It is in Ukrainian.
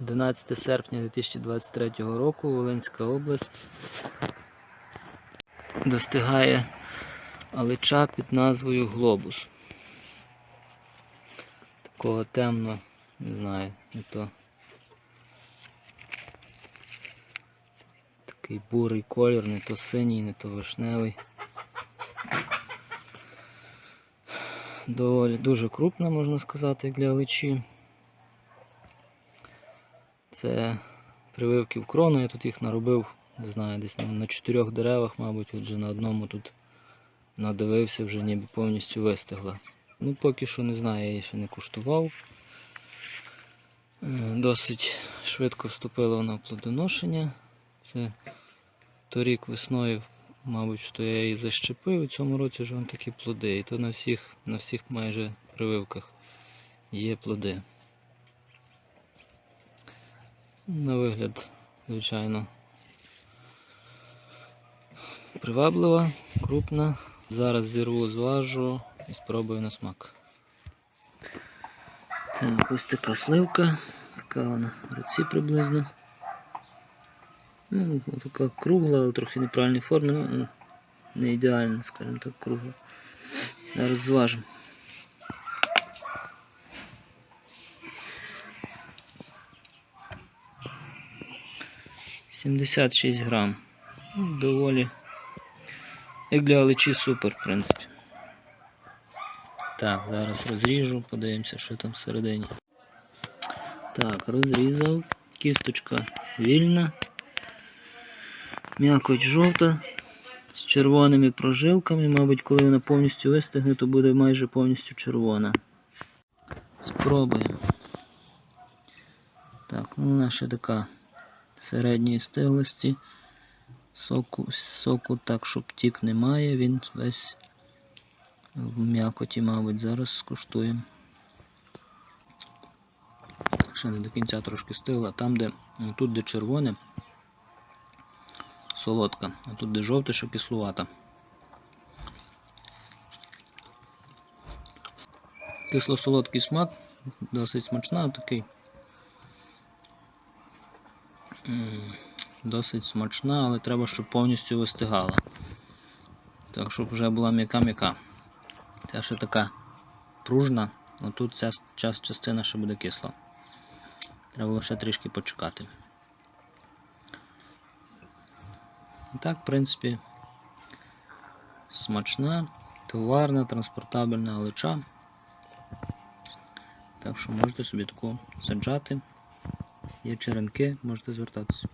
11 серпня 2023 року Волинська область достигає алича під назвою Глобус. Такого темно, не знаю, не то. Такий бурий колір, не то синій, не то вишневий. Доволі дуже крупна, можна сказати, для аличі. Це прививки в крону, я тут їх наробив, не знаю, десь на, чотирьох деревах, мабуть, отже на одному тут надивився, вже ніби повністю вистигла. Ну, поки що не знаю, я її ще не куштував. Е, Досить швидко вступила вона в плодоношення. Це торік весною, мабуть, що я її защепив, у цьому році вже вон такі плоди. І то на всіх, на всіх майже прививках є плоди. На вигляд, звичайно, приваблива, крупна. Зараз зірву, зважу і спробую на смак. Так, ось така сливка, така вона в руці приблизно. Ну, така кругла, але трохи неправильної форми, ну, не ідеальна, скажімо так, кругла. Зараз зважимо. 76 грам. Ну, Доволі. Як для олечі супер, в принципі. Так, зараз розріжу, подивимося, що там всередині. Так, розрізав. Кісточка вільна. М'якоть жовта. З червоними прожилками. Мабуть, коли вона повністю вистигне, то буде майже повністю червона. Спробуємо. Так, ну вона ще така середньої стиглості. Соку, соку так, щоб тік немає, він весь в м'якоті, мабуть, зараз скуштуємо. Ще не до кінця трошки стигла. Там, де тут, де червоне, солодка, а тут, де жовте, що кислувата. Кисло-солодкий смак, досить смачна, такий. Досить смачна, але треба, щоб повністю вистигала. Так, щоб вже була м'яка-м'яка. Та ще така пружна, а тут ця час, частина ще буде кисла. Треба ще трішки почекати. І так, в принципі, смачна, товарна, транспортабельна олича. Так що можете собі таку саджати. Є черенки, можете звертатися.